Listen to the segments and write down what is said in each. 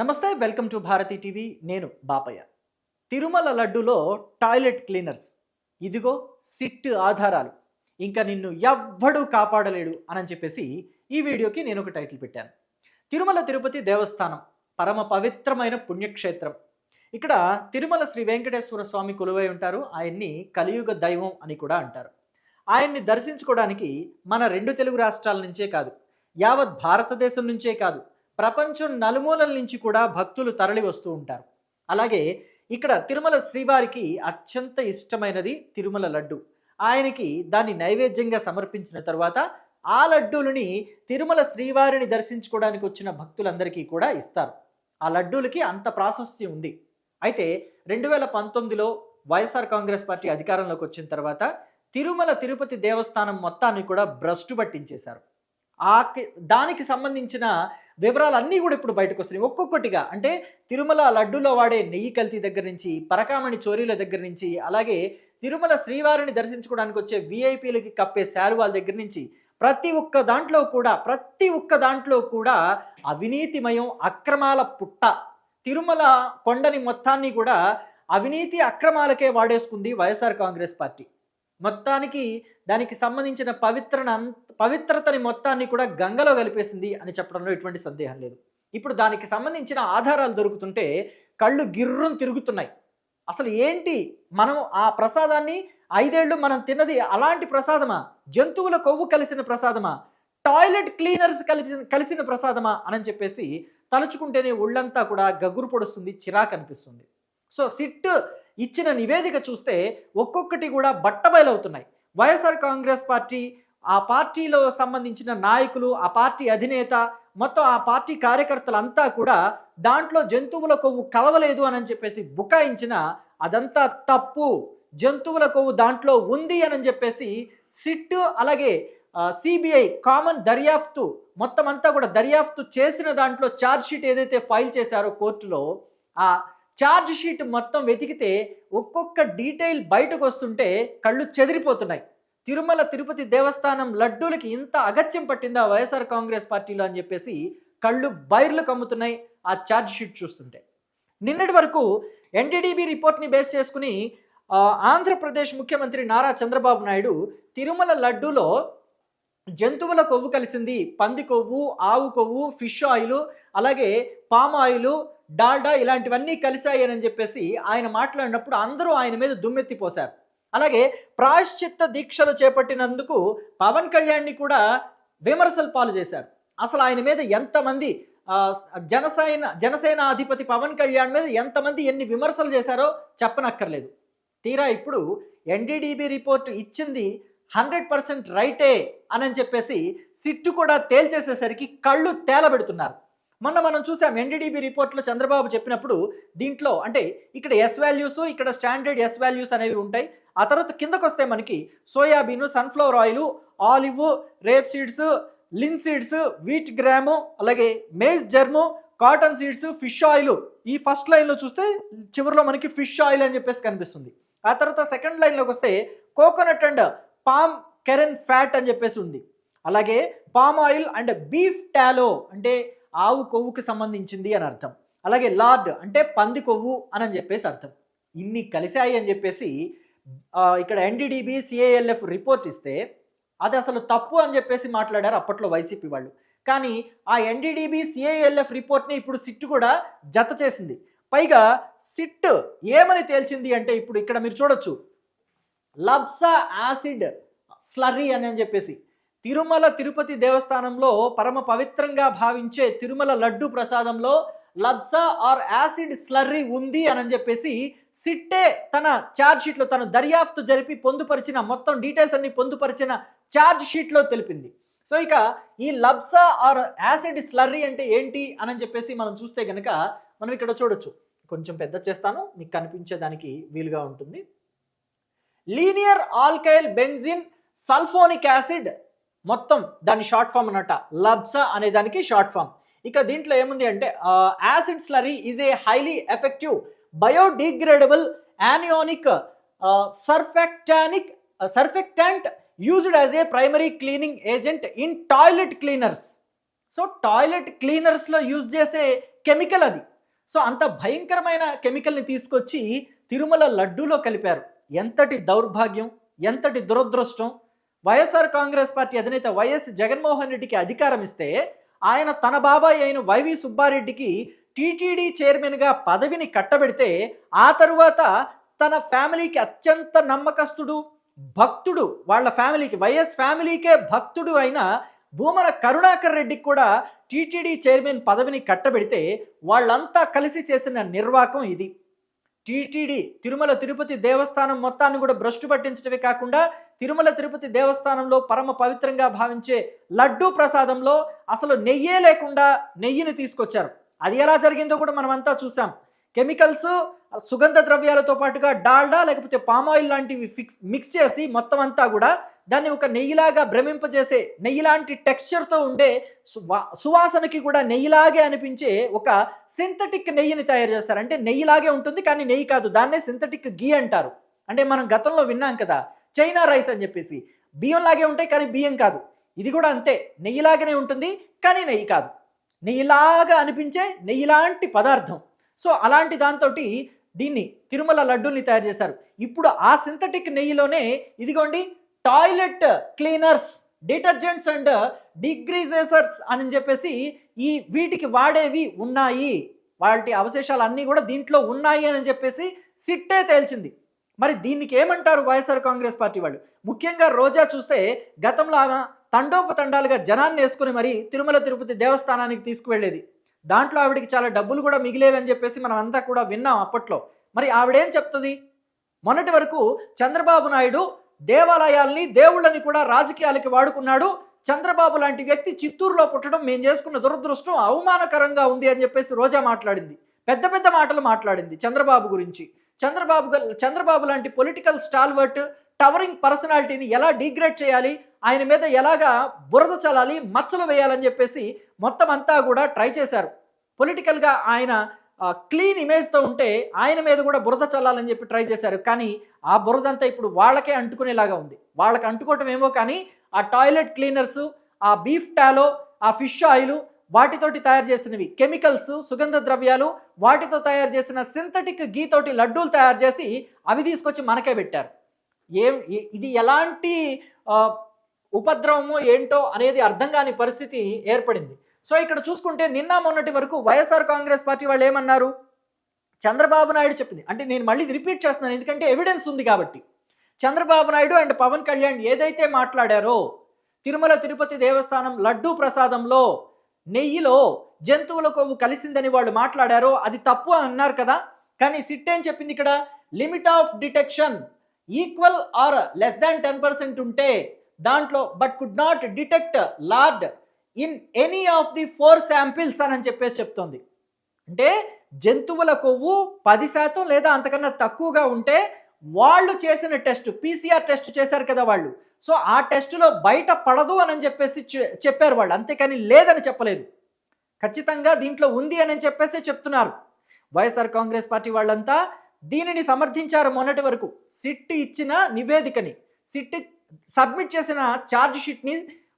నమస్తే welcome to Bharathi TV. నేను బాపయ్య. తిరుమల లడ్డులో టాయిలెట్ క్లీనర్స్. ఇదిగో సిట్ ఆధారాలు. ఇంకా నిన్ను ఎవ్వడూ కాపాడలేడు అని చెప్పేసి ఈ వీడియోకి నేను ఒక టైటిల్ పెట్టాను. తిరుమల తిరుపతి దేవస్థానం పరమ పవిత్రమైన పుణ్యక్షేత్రం. ఇక్కడ తిరుమల శ్రీ వెంకటేశ్వర స్వామి కొలువై ఉంటారు. ఆయన్ని కలియుగ దైవం అని కూడా అంటారు. ఆయన్ని దర్శించుకోవడానికి మన రెండు తెలుగు రాష్ట్రాల నుంచే కాదు యావత్ భారతదేశం నుంచే కాదు ప్రపంచం నలుమూలల నుంచి కూడా భక్తులు తరలి వస్తూ ఉంటారు. అలాగే ఇక్కడ తిరుమల శ్రీవారికి అత్యంత ఇష్టమైనది తిరుమల లడ్డు. ఆయనకి దాన్ని నైవేద్యంగా సమర్పించిన తర్వాత ఆ లడ్డూలని తిరుమల శ్రీవారిని దర్శించుకోవడానికి వచ్చిన భక్తులందరికీ కూడా ఇస్తారు. ఆ లడ్డూలకి అంత ప్రాశస్త్యం ఉంది. అయితే రెండు వేల పంతొమ్మిదిలో వైఎస్ఆర్ కాంగ్రెస్ పార్టీ అధికారంలోకి వచ్చిన తర్వాత తిరుమల తిరుపతి దేవస్థానం మొత్తాన్ని కూడా భ్రష్టు పట్టించేశారు. ఆ దానికి సంబంధించిన వివరాలన్నీ కూడా ఇప్పుడు బయటకు వస్తున్నాయి ఒక్కొక్కటిగా అంటే తిరుమల లడ్డులో వాడే నెయ్యి కల్తీ దగ్గర నుంచి పరకామణి చోరీల దగ్గర నుంచి అలాగే తిరుమల శ్రీవారిని దర్శించుకోవడానికి వచ్చే విఐపీలకి కప్పే శారువాల దగ్గర నుంచి ప్రతి ఒక్క దాంట్లో కూడా ప్రతి ఒక్క దాంట్లో కూడా అవినీతిమయం అక్రమాల పుట్ట తిరుమల కొండని మొత్తాన్ని కూడా అవినీతి అక్రమాలకే వాడేసుకుంది వైఎస్ఆర్ కాంగ్రెస్ పార్టీ. మొత్తానికి దానికి సంబంధించిన పవిత్రన పవిత్రతని మొత్తాన్ని కూడా గంగలో కలిపేసింది అని చెప్పడంలో ఎటువంటి సందేహం లేదు. ఇప్పుడు దానికి సంబంధించిన ఆధారాలు దొరుకుతుంటే కళ్ళు గిర్రం తిరుగుతున్నాయి. అసలు ఏంటి మనం ఆ ప్రసాదాన్ని ఐదేళ్ళు మనం తిన్నది అలాంటి ప్రసాదమా? జంతువుల కొవ్వు కలిసిన ప్రసాదమా? టాయిలెట్ క్లీనర్స్ కలిసిన కలిసిన ప్రసాదమా? అని చెప్పేసి తలుచుకుంటేనే ఒళ్ళంతా కూడా గగురు పొడుస్తుంది చిరాకు అనిపిస్తుంది. సో సిట్ ఇచ్చిన నివేదిక చూస్తే ఒక్కొక్కటి కూడా బట్టబయలవుతున్నాయి. వైఎస్ఆర్ కాంగ్రెస్ పార్టీ ఆ పార్టీలో సంబంధించిన నాయకులు ఆ పార్టీ అధినేత మొత్తం ఆ పార్టీ కార్యకర్తలంతా కూడా దాంట్లో జంతువుల కొవ్వు కలవలేదు అని చెప్పేసి బుకాయించిన అదంతా తప్పు. జంతువుల కొవ్వు దాంట్లో ఉంది అని చెప్పేసి సిట్ అలాగే సిబిఐ కామన్ దర్యాప్తు మొత్తం అంతా కూడా దర్యాప్తు చేసిన దాంట్లో ఛార్జ్ షీట్ ఏదైతే ఫైల్ చేశారో కోర్టులో ఆ ఛార్జ్ షీట్ మొత్తం వెతికితే ఒక్కొక్క డీటెయిల్ బయటకు వస్తుంటే కళ్ళు చెదిరిపోతున్నాయి. తిరుమల తిరుపతి దేవస్థానం లడ్డూలకి ఇంత అగత్యం పట్టిందా వైఎస్ఆర్ కాంగ్రెస్ పార్టీలో అని చెప్పేసి కళ్ళు బైర్లు కమ్ముతున్నాయి ఆ ఛార్జ్ షీట్ చూస్తుంటే. నిన్నటి వరకు ఎన్టీడీబీ రిపోర్ట్ని బేస్ చేసుకుని ఆంధ్రప్రదేశ్ ముఖ్యమంత్రి నారా చంద్రబాబు నాయుడు తిరుమల లడ్డూలో జంతువుల కొవ్వు కలిసింది. పంది కొవ్వు ఆవు కొవ్వు ఫిష్ ఆయిల్ అలాగే పామ్ ఆయిల్ డాల్డా ఇలాంటివన్నీ కలిశాయి అని చెప్పేసి ఆయన మాట్లాడినప్పుడు అందరూ ఆయన మీద దుమ్మెత్తిపోశారు అలాగే ప్రాయశ్చిత్త దీక్షలు చేపట్టినందుకు పవన్ కళ్యాణ్ని కూడా విమర్శలు పాలు చేశారు. అసలు ఆయన మీద ఎంతమంది జనసేన జనసేన అధిపతి పవన్ కళ్యాణ్ మీద ఎంతమంది ఎన్ని విమర్శలు చేశారో చెప్పనక్కర్లేదు. తీరా ఇప్పుడు ఎన్డీడీబీ రిపోర్ట్ ఇచ్చింది హండ్రెడ్ పర్సెంట్ రైటే అని చెప్పేసి సిట్టు కూడా తేల్చేసేసరికి కళ్ళు తేలబెడుతున్నారు. మొన్న మనం చూసాం ఎన్డీడీబీ రిపోర్ట్లో చంద్రబాబు చెప్పినప్పుడు దీంట్లో అంటే ఇక్కడ ఎస్ వాల్యూస్ ఇక్కడ స్టాండర్డ్ ఎస్ వాల్యూస్ అనేవి ఉంటాయి. ఆ తర్వాత కిందకు వస్తే మనకి soybean sunflower oil olive rape seeds linseeds wheat gram అలాగే maize germ cotton seeds fish oil ఈ ఫస్ట్ లైన్లో చూస్తే చివరిలో మనకి ఫిష్ ఆయిల్ అని చెప్పేసి కనిపిస్తుంది. ఆ తర్వాత సెకండ్ లైన్లోకి వస్తే coconut and palm kernel fat అని చెప్పేసి ఉంది. అలాగే palm oil and beef tallow అంటే ఆవు కొవ్వుకి సంబంధించింది అని అర్థం. అలాగే లార్డ్ అంటే పంది కొవ్వు అని చెప్పేసి అర్థం. ఇన్ని కలిశాయి అని చెప్పేసి ఇక్కడ ఎన్డీడీబీ సిఏఎల్ఎఫ్ రిపోర్ట్ ఇస్తే అది అసలు తప్పు అని చెప్పేసి మాట్లాడారు అప్పట్లో వైసీపీ వాళ్ళు. కానీ ఆ ఎన్డీడీబీ సిఐఎల్ఎఫ్ రిపోర్ట్ని ఇప్పుడు సిట్ కూడా జత చేసింది. పైగా సిట్ ఏమని తేల్చింది అంటే ఇప్పుడు ఇక్కడ మీరు చూడొచ్చు. లబ్సా యాసిడ్ స్లర్రీ అని అని చెప్పేసి. తిరుమల తిరుపతి దేవస్థానంలో పరమ పవిత్రంగా భావించే తిరుమల లడ్డు ప్రసాదంలో లబ్సా ఆర్ యాసిడ్ స్లర్రీ ఉంది అని చెప్పేసి సిట్టే తన ఛార్జ్ షీట్లో తను దర్యాప్తు జరిపి పొందుపరిచిన మొత్తం డీటెయిల్స్ అన్ని పొందుపరిచిన ఛార్జ్ షీట్లో తెలిపింది. సో ఇక ఈ లబ్సా ఆర్ యాసిడ్ స్లర్రీ అంటే ఏంటి అని చెప్పేసి మనం చూస్తే కనుక మనం ఇక్కడ చూడొచ్చు. కొంచెం పెద్ద చేస్తాను మీకు కనిపించేదానికి వీలుగా ఉంటుంది. Linear alkyl benzene sulphonic acid మొత్తం దాని షార్ట్ ఫామ్ అనమాట లబ్సా అనే దానికి షార్ట్ ఫామ్ ఇక దీంట్లో ఏముంది అంటే acid slurry is a highly effective biodegradable anionic surfactanic surfactant used as a primary cleaning agent in toilet cleaners so toilet క్లీనర్స్లో use చేసే కెమికల్ అది. సో అంత భయంకరమైన కెమికల్ని తీసుకొచ్చి తిరుమల లడ్డూలో కలిపారు. ఎంతటి దౌర్భాగ్యం ఎంతటి దురదృష్టం వైఎస్ఆర్ కాంగ్రెస్ పార్టీ అధినేత వైఎస్ జగన్మోహన్ రెడ్డికి అధికారం ఇస్తే ఆయన తన బాబాయ్ అయిన వైవి సుబ్బారెడ్డికి టీటీడీ చైర్మన్గా పదవిని కట్టబెడితే ఆ తరువాత తన ఫ్యామిలీకి అత్యంత నమ్మకస్తుడు భక్తుడు వాళ్ళ ఫ్యామిలీకి వైఎస్ ఫ్యామిలీకే భక్తుడు అయిన భూమన కరుణాకర్ రెడ్డికి కూడా టీటీడీ చైర్మన్ పదవిని కట్టబెడితే వాళ్ళంతా కలిసి చేసిన నిర్వాకం ఇది. టీటీడీ తిరుమల తిరుపతి దేవస్థానం మొత్తాన్ని కూడా భ్రష్టు పట్టించడమే కాకుండా తిరుమల తిరుపతి దేవస్థానంలో పరమ పవిత్రంగా భావించే లడ్డూ ప్రసాదంలో అసలు నెయ్యే లేకుండా నెయ్యిని తీసుకొచ్చారు. అది ఎలా జరిగిందో కూడా మనమంతా చూసాం కెమికల్స్ సుగంధ ద్రవ్యాలతో పాటుగా డాల్డా లేకపోతే పామాయిల్ లాంటివి ఫిక్స్ మిక్స్ చేసి మొత్తం అంతా కూడా దాన్ని ఒక నెయ్యిలాగా భ్రమింపజేసే నెయ్యి లాంటి టెక్స్చర్తో ఉండే సువా సువాసనకి కూడా నెయ్యిలాగే అనిపించే ఒక సింథటిక్ నెయ్యిని తయారు చేస్తారు. అంటే నెయ్యిలాగే ఉంటుంది కానీ నెయ్యి కాదు దాన్నే సింథటిక్ గీ అంటారు. అంటే మనం గతంలో విన్నాం కదా చైనా రైస్ అని చెప్పేసి. బియ్యం లాగే ఉంటాయి కానీ బియ్యం కాదు. ఇది కూడా అంతే నెయ్యిలాగానే ఉంటుంది కానీ నెయ్యి కాదు. నెయ్యిలాగా అనిపించే నెయ్యిలాంటి పదార్థం. సో అలాంటి దాంతో దీన్ని తిరుమల లడ్డూల్ని తయారు చేశారు. ఇప్పుడు ఆ సింథటిక్ నెయ్యిలోనే ఇదిగోండి toilet cleaners detergents and degreasers అని చెప్పేసి ఈ వీటికి వాడేవి ఉన్నాయి. వాటి అవశేషాలు అన్నీ కూడా దీంట్లో ఉన్నాయి అని చెప్పేసి సిట్టే తేల్చింది. మరి దీనికి ఏమంటారు వైఎస్ఆర్ కాంగ్రెస్ పార్టీ వాళ్ళు? ముఖ్యంగా రోజా చూస్తే గతంలో ఆమె తండోపతండాలుగా జనాన్ని వేసుకుని మరి తిరుమల తిరుపతి దేవస్థానానికి తీసుకువెళ్ళేది. దాంట్లో ఆవిడికి చాలా డబ్బులు కూడా మిగిలేవని చెప్పేసి మనం అంతా కూడా విన్నాం అప్పట్లో. మరి ఆవిడేం చెప్తుంది? మొన్నటి వరకు చంద్రబాబు నాయుడు దేవాలయాల్ని దేవుళ్ళని కూడా రాజకీయాలకి వాడుకున్నాడు. చంద్రబాబు లాంటి వ్యక్తి చిత్తూరులో పుట్టడం మేము చేసుకున్న దురదృష్టం అవమానకరంగా ఉంది అని చెప్పేసి రోజా మాట్లాడింది. పెద్ద పెద్ద మాటలు మాట్లాడింది చంద్రబాబు గురించి. చంద్రబాబు చంద్రబాబు లాంటి పొలిటికల్ స్టాల్వర్ట్ టవరింగ్ పర్సనాలిటీని ఎలా డిగ్రేడ్ చేయాలి? ఆయన మీద ఎలాగా బురద చల్లాలి మచ్చలు వేయాలని చెప్పేసి మొత్తం అంతా కూడా ట్రై చేశారు. పొలిటికల్గా ఆయన క్లీన్ ఇమేజ్తో ఉంటే ఆయన మీద కూడా బురద చల్లాలని చెప్పి ట్రై చేశారు. కానీ ఆ బురదంతా ఇప్పుడు వాళ్ళకే అంటుకునేలాగా ఉంది. వాళ్ళకి అంటుకోవటం ఏమో కానీ ఆ టాయిలెట్ క్లీనర్స్ ఆ బీఫ్ టాలో ఆ ఫిష్ ఆయిల్ వాటితోటి తయారు చేసినవి. కెమికల్స్ సుగంధ ద్రవ్యాలు వాటితో తయారు చేసిన సింథటిక్ గీతోటి లడ్డూలు తయారు చేసి అవి తీసుకొచ్చి మనకే పెట్టారు. ఏం ఇది ఎలాంటి ఉపద్రవము ఏంటో అనేది అర్థం కాని పరిస్థితి ఏర్పడింది. సో ఇక్కడ చూసుకుంటే నిన్న మొన్నటి వరకు వైఎస్ఆర్ కాంగ్రెస్ పార్టీ వాళ్ళు ఏమన్నారు? చంద్రబాబు నాయుడు చెప్పింది. అంటే నేను మళ్ళీ రిపీట్ చేస్తున్నాను. ఎందుకంటే ఎవిడెన్స్ ఉంది కాబట్టి. చంద్రబాబు నాయుడు అండ్ పవన్ కళ్యాణ్ ఏదైతే మాట్లాడారో తిరుమల తిరుపతి దేవస్థానం లడ్డూ ప్రసాదంలో నెయ్యిలో జంతువుల కొవ్వు కలిసిందని వాళ్ళు మాట్లాడారో అది తప్పు అని అన్నారు కదా. కానీ సిట్ ఏం చెప్పింది ఇక్కడ? Limit of detection equal or less than ten percent ఉంటే దాంట్లో but could not detect lard in any of the four samples అని చెప్పేసి చెప్తోంది. అంటే జంతువుల కొవ్వు పది శాతం లేదా అంతకన్నా తక్కువగా ఉంటే వాళ్ళు చేసిన టెస్ట్ పీసీఆర్ టెస్ట్ చేశారు కదా వాళ్ళు. సో ఆ టెస్టులో బయట పడదు అని చెప్పేసి చె- చెప్పారు వాళ్ళు. అంతేకాని లేదని చెప్పలేదు. ఖచ్చితంగా దీంట్లో ఉంది అని చెప్పేసి చెప్తున్నారు. వైఎస్ఆర్ కాంగ్రెస్ పార్టీ వాళ్ళంతా దీనిని సమర్థించారు మొన్నటి వరకు. సిట్ ఇచ్చిన నివేదికని. సిట్ సబ్మిట్ చేసిన ఛార్జ్ షీట్ని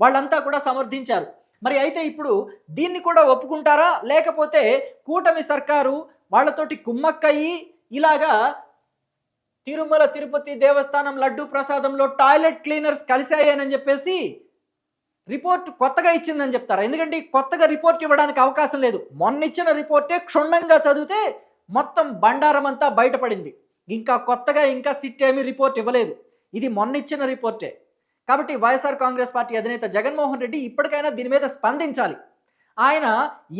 వాళ్ళంతా కూడా సమర్థించారు. మరి అయితే ఇప్పుడు దీన్ని కూడా ఒప్పుకుంటారా? లేకపోతే కూటమి సర్కారు వాళ్ళతోటి కుమ్మక్కయ్యి ఇలాగా తిరుమల తిరుపతి దేవస్థానం లడ్డు ప్రసాదంలో టాయిలెట్ క్లీనర్స్ కలిశాయని చెప్పేసి రిపోర్ట్ కొత్తగా ఇచ్చిందని చెప్తారు? ఎందుకంటే కొత్తగా రిపోర్ట్ ఇవ్వడానికి అవకాశం లేదు. మొన్న ఇచ్చిన రిపోర్టే క్షుణ్ణంగా చదివితే మొత్తం బండారం అంతా బయటపడింది. ఇంకా కొత్తగా ఇంకా సిట్ ఏమీ రిపోర్ట్ ఇవ్వలేదు. ఇది మొన్న ఇచ్చిన రిపోర్టే. కాబట్టి వైఎస్ఆర్ కాంగ్రెస్ పార్టీ అధినేత జగన్మోహన్ రెడ్డి ఇప్పటికైనా దీని మీద స్పందించాలి. ఆయన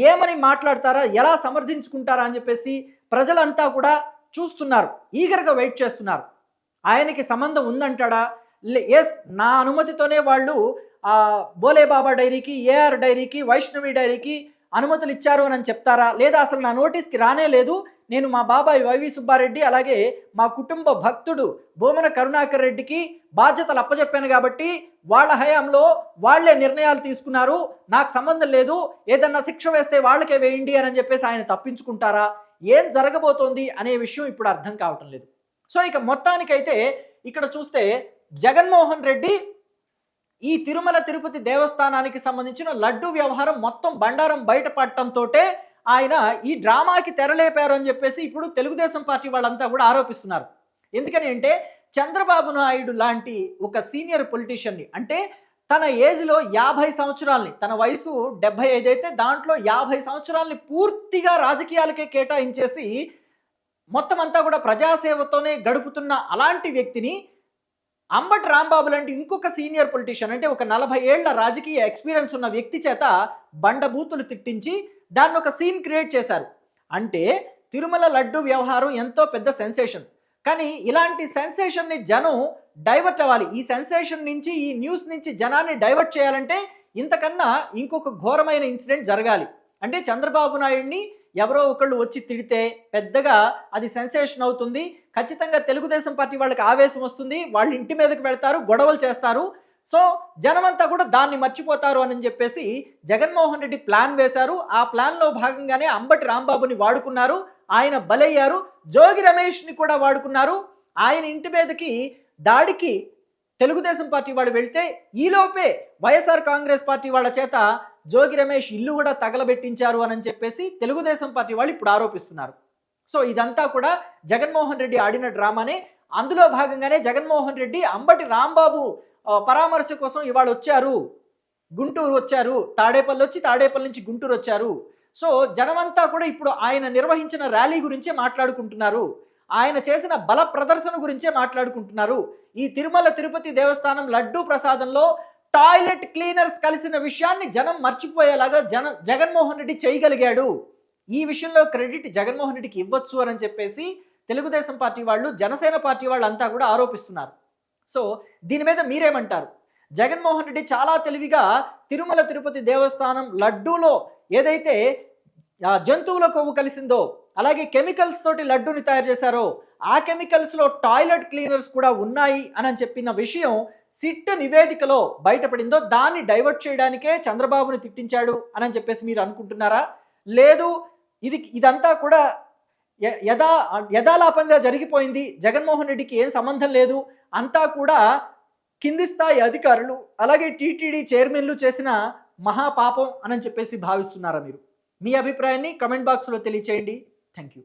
ఏమని మాట్లాడతారా ఎలా సమర్థించుకుంటారా అని చెప్పేసి ప్రజలంతా కూడా చూస్తున్నారు ఈగర్గా వెయిట్ చేస్తున్నారు. ఆయనకి సంబంధం ఉందంటాడా? ఎస్ నా అనుమతితోనే వాళ్ళు ఆ, బోలే బాబా డైరీకి ఏఆర్ డైరీకి వైష్ణవి డైరీకి అనుమతులు ఇచ్చారు అని చెప్తారా? లేదా అసలు నా నోటీస్కి రానే లేదు నేను మా బాబాయ్ వైవి సుబ్బారెడ్డి అలాగే మా కుటుంబ భక్తుడు భూమన కరుణాకర్ రెడ్డికి బాధ్యతలు అప్పచెప్పాను కాబట్టి వాళ్ళ హయాంలో వాళ్ళే నిర్ణయాలు తీసుకున్నారు. నాకు సంబంధం లేదు. ఏదన్నా శిక్ష వేస్తే వాళ్ళకే వేయండి అని చెప్పేసి ఆయన తప్పించుకుంటారా? ఏం జరగబోతోంది అనే విషయం ఇప్పుడు అర్థం కావటం లేదు. సో ఇక మొత్తానికైతే ఇక్కడ చూస్తే జగన్మోహన్ రెడ్డి ఈ తిరుమల తిరుపతి దేవస్థానానికి సంబంధించిన లడ్డు వ్యవహారం మొత్తం బండారం బయటపడటంతో ఆయన ఈ డ్రామాకి తెరలేపారు అని చెప్పేసి ఇప్పుడు తెలుగుదేశం పార్టీ వాళ్ళంతా కూడా ఆరోపిస్తున్నారు. ఎందుకని అంటే చంద్రబాబు నాయుడు లాంటి ఒక సీనియర్ పొలిటీషియన్ని అంటే తన ఏజ్లో యాభై సంవత్సరాల్ని తన వయసు డెబ్బై ఐదు అయితే దాంట్లో యాభై సంవత్సరాల్ని పూర్తిగా రాజకీయాలకే కేటాయించేసి మొత్తం అంతా కూడా ప్రజాసేవతోనే గడుపుతున్న అలాంటి వ్యక్తిని అంబటి రాంబాబు లాంటి ఇంకొక సీనియర్ పొలిటీషియన్ అంటే ఒక నలభై ఏళ్ళ రాజకీయ ఎక్స్పీరియన్స్ ఉన్న వ్యక్తి చేత బండబూతులు తిట్టించి దాన్ని ఒక సీన్ క్రియేట్ చేశారు. అంటే తిరుమల లడ్డు వ్యవహారం ఎంతో పెద్ద సెన్సేషన్ కానీ ఇలాంటి సెన్సేషన్ని జనం డైవర్ట్ అవ్వాలి. ఈ సెన్సేషన్ నుంచి ఈ న్యూస్ నుంచి జనాన్ని డైవర్ట్ చేయాలంటే ఇంతకన్నా ఇంకొక ఘోరమైన ఇన్సిడెంట్ జరగాలి. అంటే చంద్రబాబు నాయుడిని ఎవరో ఒకళ్ళు వచ్చి తిడితే పెద్దగా అది సెన్సేషన్ అవుతుంది. ఖచ్చితంగా తెలుగుదేశం పార్టీ వాళ్ళకి ఆవేశం వస్తుంది. వాళ్ళు ఇంటి మీదకి వెళ్తారు గొడవలు చేస్తారు. సో జనమంతా కూడా దాన్ని మర్చిపోతారు అని చెప్పేసి జగన్మోహన్ రెడ్డి ప్లాన్ వేశారు. ఆ ప్లాన్లో భాగంగానే అంబటి రాంబాబుని వాడుకున్నారు. ఆయన బలయ్యారు. జోగి రమేష్ని కూడా వాడుకున్నారు. ఆయన ఇంటి మీదకి దాడికి తెలుగుదేశం పార్టీ వాళ్ళు వెళ్తే ఈలోపే వైఎస్ఆర్ కాంగ్రెస్ పార్టీ వాళ్ళ చేత జోగి రమేష్ ఇల్లు కూడా తగలబెట్టించారు అని చెప్పేసి తెలుగుదేశం పార్టీ వాళ్ళు ఇప్పుడు ఆరోపిస్తున్నారు. సో ఇదంతా కూడా జగన్మోహన్ రెడ్డి ఆడిన డ్రామానే. అందులో భాగంగానే జగన్మోహన్ రెడ్డి అంబటి రాంబాబు పరామర్శ కోసం ఇవాళ వచ్చారు. గుంటూరు వచ్చారు. తాడేపల్లి వచ్చి తాడేపల్లి నుంచి గుంటూరు వచ్చారు. సో జనమంతా కూడా ఇప్పుడు ఆయన నిర్వహించిన ర్యాలీ గురించే మాట్లాడుకుంటున్నారు. ఆయన చేసిన బల ప్రదర్శన గురించే మాట్లాడుకుంటున్నారు. ఈ తిరుమల తిరుపతి దేవస్థానం లడ్డూ ప్రసాదంలో టాయిలెట్ క్లీనర్స్ కలిసిన విషయాన్ని జనం మర్చిపోయేలాగా జన జగన్మోహన్ రెడ్డి చేయగలిగాడు. ఈ విషయంలో క్రెడిట్ జగన్మోహన్ రెడ్డికి ఇవ్వచ్చు అని చెప్పేసి తెలుగుదేశం పార్టీ వాళ్ళు జనసేన పార్టీ వాళ్ళు అంతా కూడా ఆరోపిస్తున్నారు. సో దీని మీద మీరేమంటారు? జగన్మోహన్ రెడ్డి చాలా తెలివిగా తిరుమల తిరుపతి దేవస్థానం లడ్డూలో ఏదైతే జంతువుల కొవ్వు కలిసిందో అలాగే కెమికల్స్ తోటి లడ్డూని తయారు చేశారో ఆ కెమికల్స్లో టాయిలెట్ క్లీనర్స్ కూడా ఉన్నాయి అని చెప్పిన విషయం సిట్ నివేదికలో బయటపడిందో దాన్ని డైవర్ట్ చేయడానికే చంద్రబాబుని తిట్టించాడు అని చెప్పేసి మీరు అనుకుంటున్నారా? లేదు ఇది ఇదంతా కూడా యథా యథాలాపంగా జరిగిపోయింది జగన్మోహన్ రెడ్డికి ఏం సంబంధం లేదు అంతా కూడా కింది స్థాయి అధికారులు అలాగే టీటీడీ చైర్మన్లు చేసిన మహాపాపం అని చెప్పేసి భావిస్తున్నారా మీరు? మీ అభిప్రాయాన్ని కమెంట్ బాక్స్లో తెలియచేయండి. Thank you.